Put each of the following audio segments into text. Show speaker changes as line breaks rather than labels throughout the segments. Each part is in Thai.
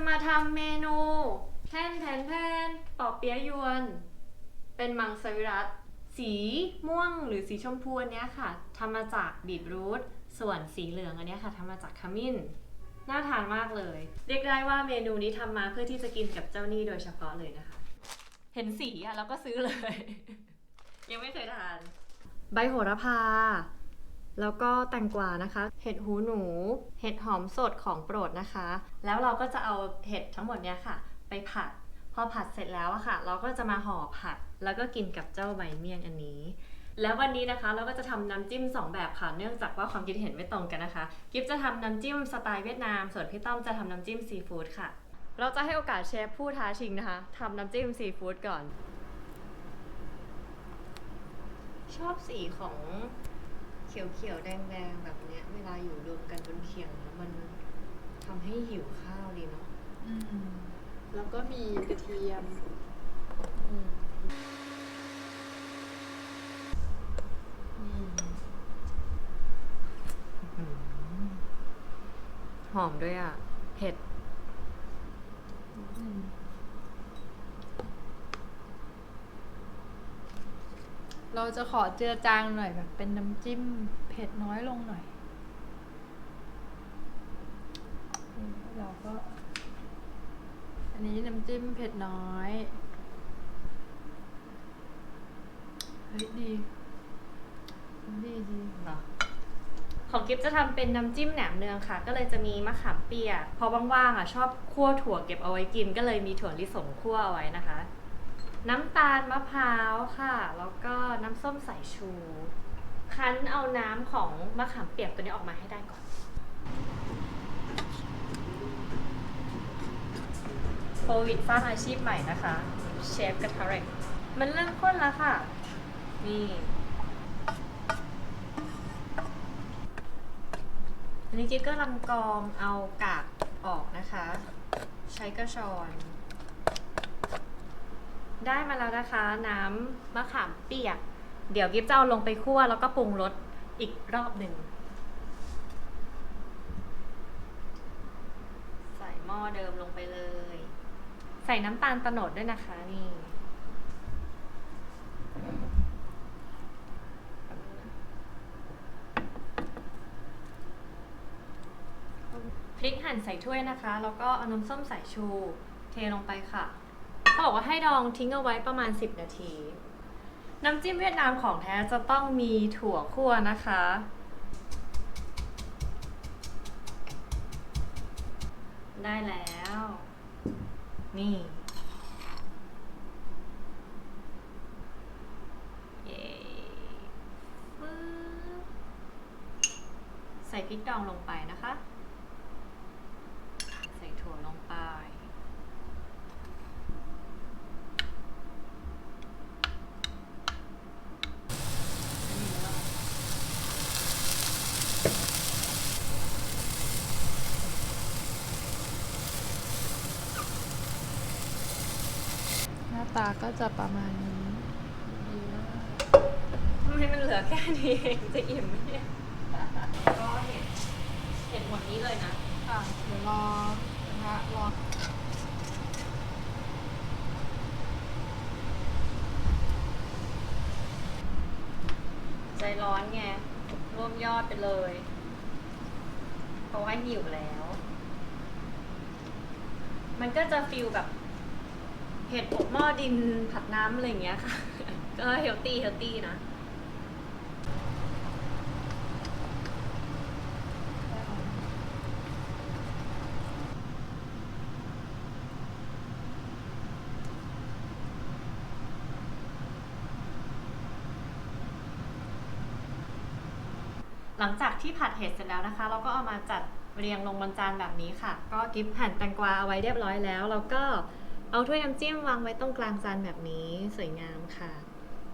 จะมาทำเมนูแทนแทนแทนปอเปี๊ยะยวน เป็นมังสวิรัตสีม่วงหรือสีชมพูอันเนี้ยค่ะทำมาจากบีทรูทส่วนสีเหลืองอันเนี้ยค่ะทำมาจากขมิ้น น่าทานมากเลย เรียกได้ว่าเมนูนี้ทำมาเพื่อที่จะกินกับเจ้านี่โดยเฉพาะเลยนะคะ เห็นสีอะเราก็ซื้อเลย ยังไม่เคยทาน ใบโหระพา แล้วก็แตงกวานะคะ เห็ดหูหนู เห็ดหอมสดของโปรดนะคะ แล้วเราก็จะเอาเห็ดทั้งหมดเนี้ยค่ะ ไปผัด พอผัดเสร็จแล้วอะค่ะ เราก็จะมาห่อผัด แล้วก็กินกับเจ้าใบเมี่ยงอันนี้ แล้ววันนี้นะคะเราก็จะทำน้ำจิ้ม 2 แบบค่ะ เนื่องจากว่าความคิดเห็นไม่ตรงกันนะคะ กิฟจะทำน้ำจิ้มสไตล์เวียดนาม ส่วนพี่ต้อมจะทำน้ำจิ้มซีฟู้ดค่ะ เราจะให้โอกาสเชฟผู้ท้าชิงนะคะทำน้ำจิ้มซีฟู้ดก่อน ชอบสีของ เขียวๆแดงๆแบบเนี้ย เวลาอยู่รวมกันบนเขียงแล้วมันทำให้หิวข้าวดีเนาะ
อืมแล้วก็มีกระเทียม
อืมหอมด้วยอะ เผ็ด
เราจะขอเจือจางหน่อยแบบเป็นน้ำจิ้มเผ็ดน้อยลงหน่อย เราก็ อันนี้น้ำจิ้มเผ็ดน้อย เฮ้ยดี ดีดี
ของกิฟจะทำเป็นน้ำจิ้มแหนมเนืองค่ะ ก็เลยจะมีมะขามเปียกพอว่างๆอะชอบคั่วถั่วเก็บเอาไว้กิน ก็เลยมีถั่วลิสงคั่วเอาไว้นะคะ น้ำตาลมะพร้าวค่ะ แล้วก็น้ำส้มสายชู คั้นเอาน้ำของมะขามเปียกตัวนี้ออกมาให้ได้ก่อน โควิดสร้างอาชีพใหม่นะคะ เชฟกระทะเหล็กมันเริ่มข้นแล้วค่ะ นี่ อันนี้กิ๊กก็ลังกรองเอากากออกนะคะ ใช้กระชอน ได้มาแล้วนะคะ น้ำมะขามเปียก เดี๋ยวกิ๊บจะเอาลงไปคั่วแล้วก็ปรุงรสอีกรอบหนึ่ง ใส่หม้อเดิมลงไปเลย ใส่น้ำตาลตะโนดด้วยนะคะนี่พริกหั่นใส่ถ้วยนะคะ แล้วก็เอาน้ำส้มสายชู เทลงไปค่ะ เขาบอกว่าให้ดองทิ้งเอาไว้ประมาณ 10 นาที น้ำจิ้มเวียดนามของแท้จะต้องมีถั่วคั่วนะคะ ได้แล้ว นี่เย้ใส่พริกดองลงไปนะคะ ใส่ถั่วลงไป
ห น้าตาก็จะประมาณนี้
ทำไมมันเหลือแค่นี้เองจะอิ่มไหมเนี่ยก็เห็นเห็นหมดนี้เลยนะ
ค่ะเดี๋ยวรอนะคะรอ
ใจร้อนไงรวมยอดไปเลย เพราะว่าหิวแล้ว มันก็จะฟิลแบบ เห็ดอบหม้อดินผัดน้ำอะไรอย่างเงี้ยค่ะ ก็เฮลตี้เฮลตี้นะ หลังจากที่ผัดเห็ดเสร็จแล้วนะคะ เราก็เอามาจัดเรียงลงบนจานแบบนี้ค่ะ ก็กิฟหั่นแตงกวาเอาไว้เรียบร้อยแล้วแล้วก็ เอาถ้วยน้ำจิ้มวางไว้ตรงกลางจานแบบนี้สวยงามค่ะ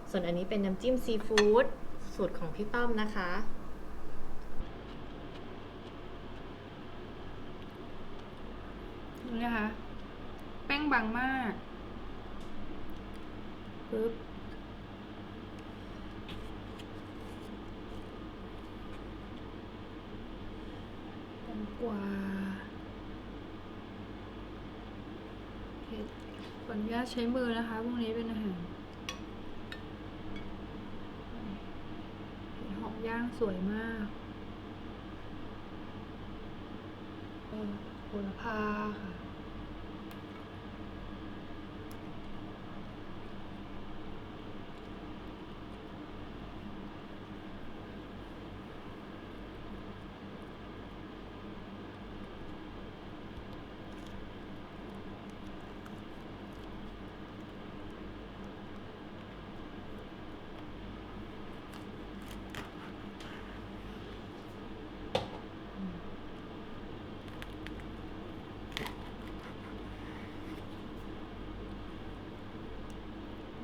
ส่วนอันนี้เป็นน้ำจิ้มซีฟู้ดสูตรของพี่ต้อมนะคะ
นี่นะคะ แป้งบางมากปึ๊บแตงกวา เผ็ดขออนุญาตใช้มือนะคะพวกนี้เป็นอาหารเห็ดหอมย่างสวยมากโหระพาค่ะ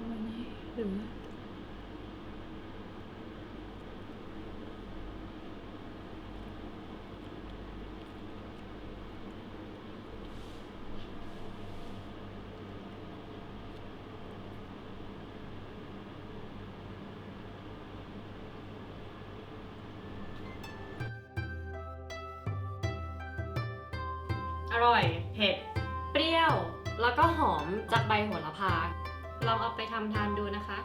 วัน นี้หรืออ
อร่อย เผ็ด เปรี้ยว แล้วก็หอมจากใบโหระพา ลองเอาไปทำทานดูนะคะ